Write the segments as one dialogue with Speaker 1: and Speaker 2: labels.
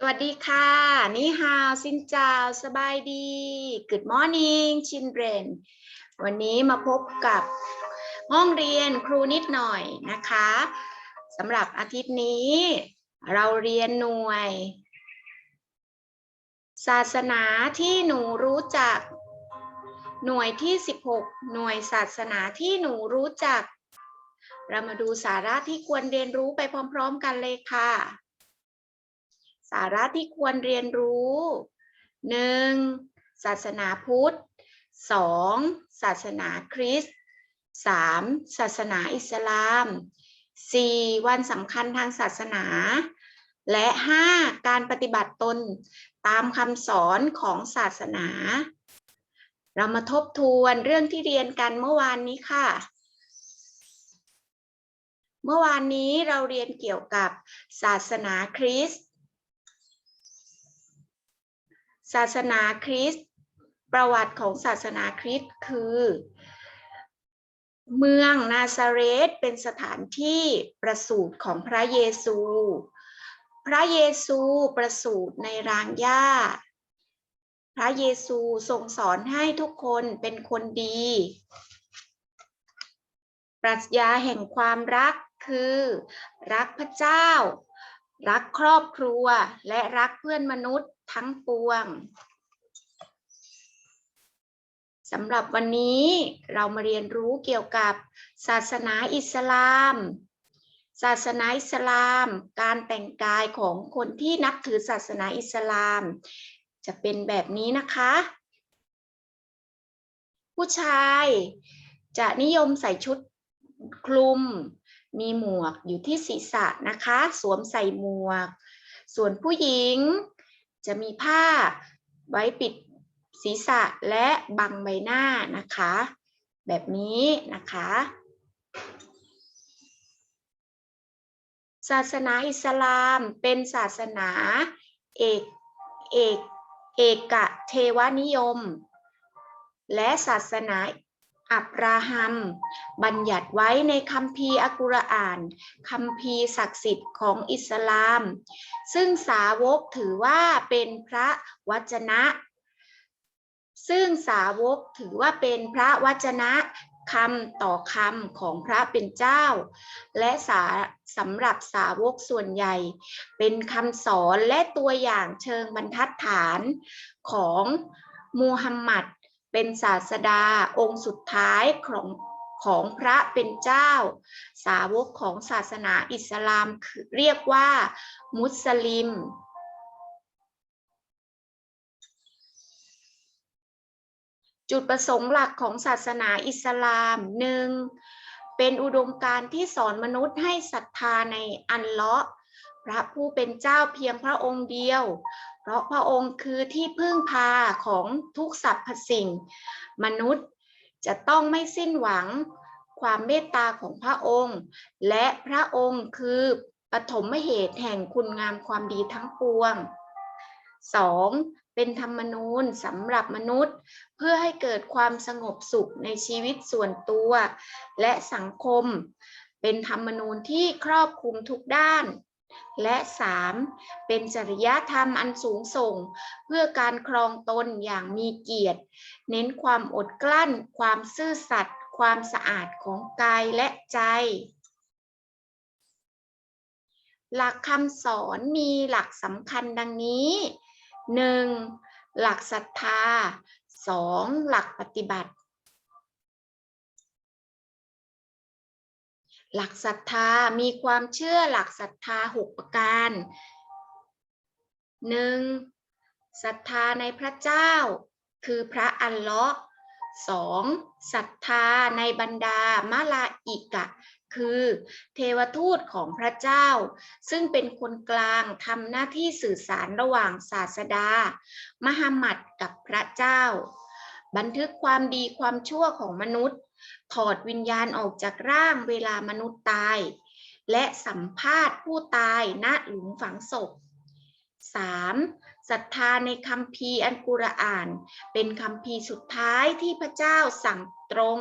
Speaker 1: สวัสดีค่ะ นี่ฮาวซินจาวสบายดี Good morning children วันนี้มาพบกับห้องเรียนครูนิดหน่อยนะคะสำหรับอาทิตย์นี้ เราเรียนหน่วย ศาสนาที่หนูรู้จัก หน่วยที่ 16 หน่วยศาสนาที่หนูรู้จัก เรามาดูสาระที่ควรเรียนรู้ไปพร้อม ๆ กันเลยค่ะ สาระที่ควรเรียนรู้ 1. ศาสนาพุทธ 2. ศาสนาคริสต์ 3. ศาสนาอิสลาม 4. วันสำคัญทางศาสนา และ 5. การปฏิบัติตนตามคำสอนของศาสนา เรามาทบทวนเรื่องที่เรียนกันเมื่อวานนี้ค่ะ เมื่อวานนี้เราเรียนเกี่ยวกับศาสนาคริสต์ ศาสนาคริสต์ประวัติของศาสนาคริสต์คือ เมืองนาซาเรตเป็นสถานที่ประสูติของพระเยซู พระเยซูประสูติในรางหญ้า พระเยซูทรงสอนให้ทุกคนเป็นคนดี ปรัชญาแห่งความรักคือ รักพระเจ้า รักครอบครัวและรักเพื่อนมนุษย์ทั้งปวงสำหรับวันนี้เรามาเรียนรู้เกี่ยวกับศาสนาอิสลาม ศาสนาอิสลาม การแต่งกายของคนที่นับถือศาสนาอิสลาม จะเป็นแบบนี้นะคะ ผู้ชายจะนิยมใส่ชุดคลุม มีหมวกอยู่ที่ศีรษะนะคะ สวมใส่หมวก ส่วนผู้หญิงจะมีผ้าไว้ปิดศีรษะและบังใบหน้านะคะ แบบนี้นะคะ ศาสนาอิสลามเป็นศาสนาเอกเอกเอกะเทวนิยม และศาสนา อับราฮัม บัญญัติไว้ในคัมภีร์อัลกุรอานคัมภีร์ศักดิ์สิทธิ์ของอิสลาม ซึ่งสาวกถือว่าเป็นพระวจนะ ซึ่งสาวกถือว่าเป็นพระวจนะคำต่อคำของพระเป็นเจ้า และสาสำหรับสาวกส่วนใหญ่ เป็นคำสอนและตัวอย่างเชิงบรรทัดฐานของมูฮัมหมัด เป็นศาสดาองค์สุดท้ายของของพระเป็นเจ้า สาวกของศาสนาอิสลามเรียกว่า มุสลิม จุดประสงค์หลักของศาสนาอิสลามหนึ่งเป็นอุดมการณ์ที่สอนมนุษย์ให้ศรัทธาในอันเลาะพระผู้เป็นเจ้าเพียงพระองค์เดียว ราะพระองค์คือที่พึ่งพาของทุกสรรพสิ่ง มนุษย์จะต้องไม่สิ้นหวังความเมตตาของพระองค์ และพระองค์คือปฐมเหตุแห่งคุณงามความดีทั้งปวง 2. เป็นธรรมนูญสำหรับมนุษย์ เพื่อให้เกิดความสงบสุขในชีวิตส่วนตัว และสังคม เป็นธรรมนูญที่ครอบคลุมทุกด้าน และ 3. เป็นจริยธรรมอันสูงส่ง เพื่อการครองตนอย่างมีเกียรติ เน้นความอดกลั้น ความซื่อสัตย์ความสะอาดของกายและใจ หลักคำสอนมีหลักสำคัญดังนี้ 1. หลักศรัทธา 2. หลักปฏิบัติ หลักศรัทธา มีความเชื่อหลักศรัทธา 6 ประการ 1. ศรัทธาในพระเจ้า คือพระอัลเลาะห์ 2. ศรัทธาในบรรดามะลาอิกะ คือเทวทูตของพระเจ้า ซึ่งเป็นคนกลางทำหน้าที่สื่อสารระหว่างศาสดา มหัมมัดกับพระเจ้า บันทึกความดีความชั่วของมนุษย์ ถอดวิญญาณออกจากร่างเวลามนุษย์ตาย และสัมภาษณ์ผู้ตายณหลุมฝังศพ 3. ศรัทธาในคัมภีร์อันกุรอาน เป็นคัมภีร์สุดท้ายที่พระเจ้าสั่งตรง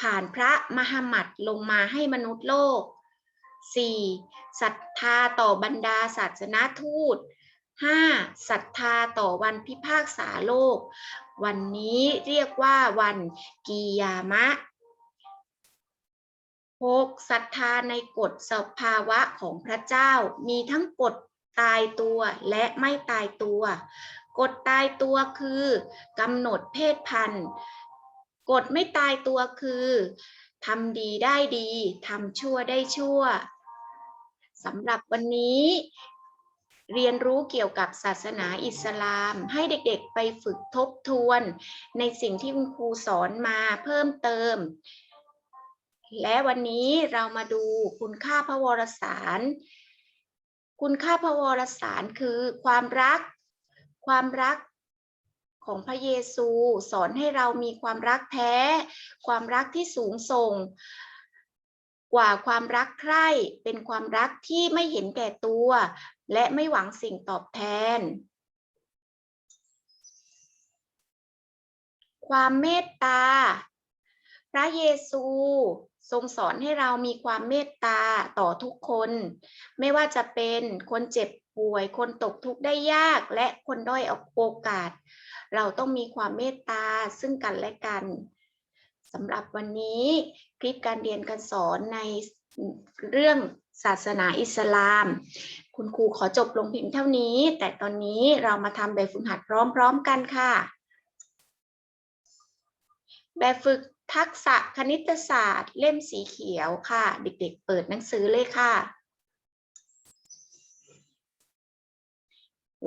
Speaker 1: ผ่านพระมหมมัดลงมาให้มนุษย์โลก 4. ศรัทธาต่อบรรดาศาสนาทูต 5. ศรัทธาต่อวันพิพากษาโลก วันนี้เรียกว่าวันกียามะ 6. ศรัทธาในกฎสภาวะของพระเจ้า มีทั้งกฎตายตัวและไม่ตายตัว กฎตายตัวคือกำหนดเพศพันธุ์ กฎไม่ตายตัวคือทำดีได้ดี ทำชั่วได้ชั่วสำหรับวันนี้ เรียนรู้เกี่ยวกับศาสนาอิสลาม ให้เด็กๆไปฝึกทบทวน ในสิ่งที่คุณครูสอนมาเพิ่มเติม และวันนี้เรามาดูคุณค่าพระวรสาร คุณค่าพระวรสารคือความรัก ความรักของพระเยซู สอนให้เรามีความรักแท้ ความรักที่สูงส่ง กว่าความรักใคร่เป็นความรักที่ไม่เห็นแก่ตัว และไม่หวังสิ่งตอบแทน ความเมตตา พระเยซูทรงสอนให้เรามีความเมตตาต่อทุกคน ไม่ว่าจะเป็นคนเจ็บป่วย คนตกทุกข์ได้ยากและคนด้อยโอกาส เราต้องมีความเมตตาซึ่งกันและกัน สำหรับวันนี้คลิปการเรียนการสอนในเรื่องศาสนาอิสลาม คุณครูขอจบลงเพียงเท่านี้ แต่ตอนนี้เรามาทำแบบฝึกหัดพร้อมๆกันค่ะ แบบฝึกทักษะคณิตศาสตร์ เล่มสีเขียวค่ะ เด็กๆ เปิดหนังสือเลยค่ะ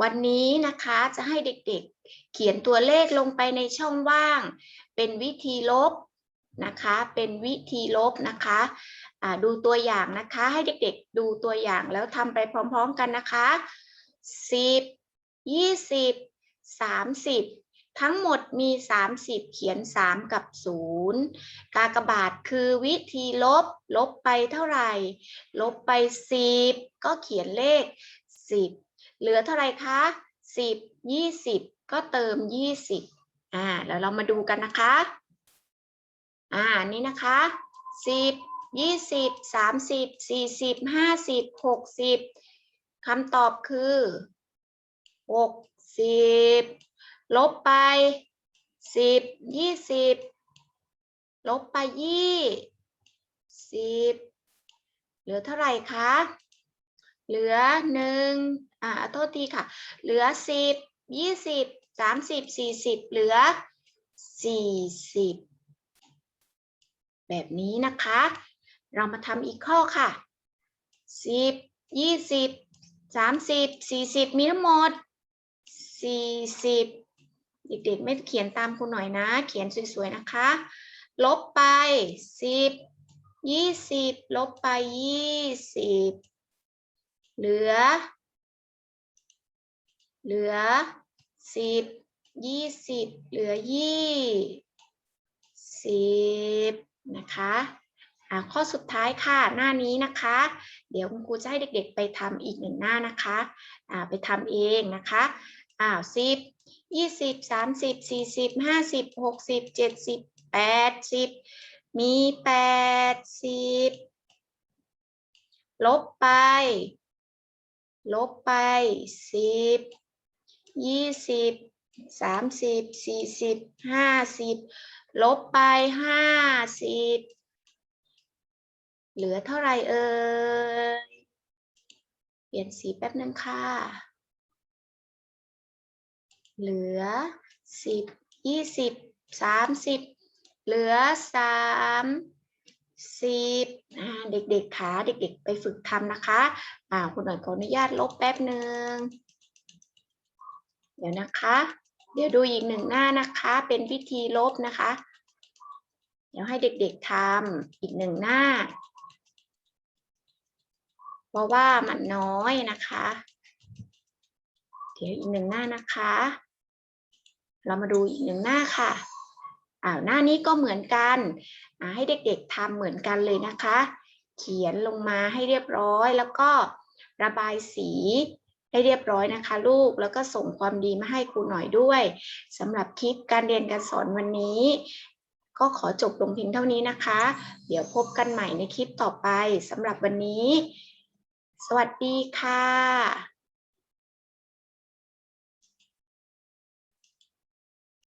Speaker 1: วันนี้นะคะจะให้เด็กๆ เขียนตัวเลขลงไปในช่องว่าง เป็นวิธีลบ นะคะ เป็นวิธีลบนะคะะดูตัวอย่างนะคะ ให้เด็กๆดูตัวอย่างแล้วทำไปพร้อมๆกันนะคะ 10 20 30ทั้งหมดมี 30 เขียน 3 กับ 0 กากบาทคือวิธีลบ ลบไปเท่าไหร่ ลบไป 10 ก็เขียนเลข 10 เหลือเท่าไหร่คะ 10 20 ก็เติม 20 อ่า แล้วเรามาดูกันนะคะ อ่านี่นะคะ10 20 30 40 50 60คำตอบคือ60ลบไป10 20ลบไป20เหลือเท่าไหร่คะเหลือหนึ่งอ่าโทษทีค่ะ เหลือ10 20 30 40เหลือ40 แบบนี้นะคะ เรามาทำอีกข้อค่ะ 10 20 30 40 มีทั้งหมด 40 เด็กๆ ไม่เขียนตามคุณหน่อยนะ เขียนสวยๆนะคะ ลบไป 10 20 ลบไป 20 เหลือ เหลือ 10 20 เหลือ 20 นะคะข้อสุดท้ายค่ะหน้านี้นะคะ เดี๋ยวคุณครูจะให้เด็กๆไปทำอีกหนึ่งหน้านะคะไปทำเองนะคะอ้าวสิบยี่สิบสามสิบสี่สิบห้าสิบหกสิบเจ็ดสิบแปดสิบมีแปดสิบลบไป ลบไปสิบยี่สิบ สามสิบสี่สิบห้าสิบลบไปห้าสิบเหลือเท่าไหร่เอ่ยเปลี่ยนสีแป๊บนึงค่ะ เหลือสิบยี่สิบสามสิบเหลือสามสิบเด็กๆขาเด็กๆ ไปฝึกทำนะคะอ่าคุณหน่อยขออนุญาตลบแป๊บหนึ่งเดี๋ยวนะคะ เดี๋ยวดูอีกหนึ่งหน้านะคะ เป็นวิธีลบนะคะ เดี๋ยวให้เด็กๆทำอีกหนึ่งหน้า เพราะว่ามันน้อยนะคะ เดี๋ยวอีกหนึ่งหน้านะคะ เรามาดูอีกหนึ่งหน้าค่ะอ่าหน้านี้ก็เหมือนกันให้เด็กๆทำเหมือนกันเลยนะคะ เขียนลงมาให้เรียบร้อยแล้วก็ระบายสี ให้เรียบร้อยนะคะ ลูกแล้วก็ส่งความดีมาให้ครูหน่อยด้วยสำหรับคลิปการเรียนการสอนวันนี้ ก็ขอจบลงเพียงเท่านี้นะคะ เดี๋ยวพบกันใหม่ในคลิปต่อไปสำหรับวันนี้ สวัสดีค่ะ